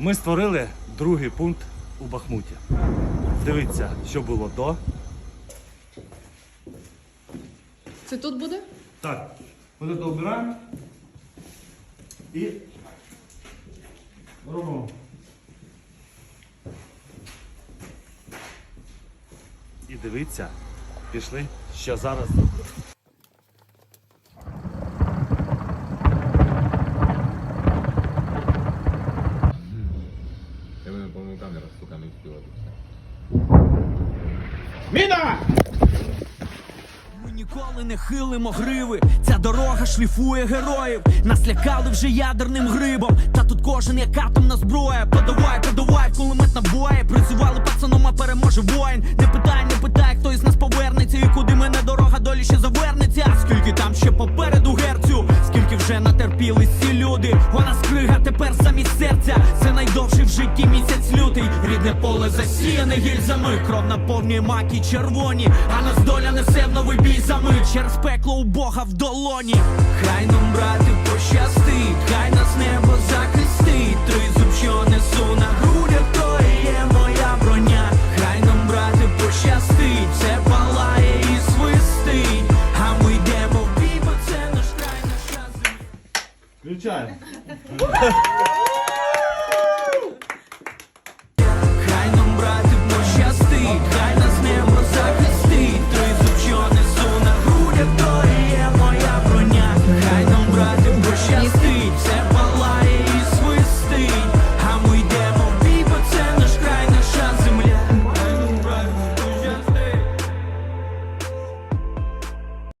Ми створили другий пункт у Бахмуті. Дивіться, що було до. Це тут буде? Так, вот это убираем і робимо. І дивіться, пішли, що зараз сука, не встигла тут все. Ми ніколи не хилимо гриви. Ця дорога шліфує героїв. Нас лякали вже ядерним грибом. Та тут кожен як атомна зброя. Подавай, подавай, кулемет набої. Призивали пацаном, а переможе воїн. Не питай, не питай, хто із нас повернеться. І куди мене дорога долі ще завернеться. Вже натерпілись ці люди. Вона скрига тепер замість серця. Це найдовший в житті місяць лютий. Рідне поле засіяне гільзами. Кров наповнює маки червоні. А нас доля несе в новий бій за мить. Через пекло у Бога в долоні. Хай нам, брати, йдемо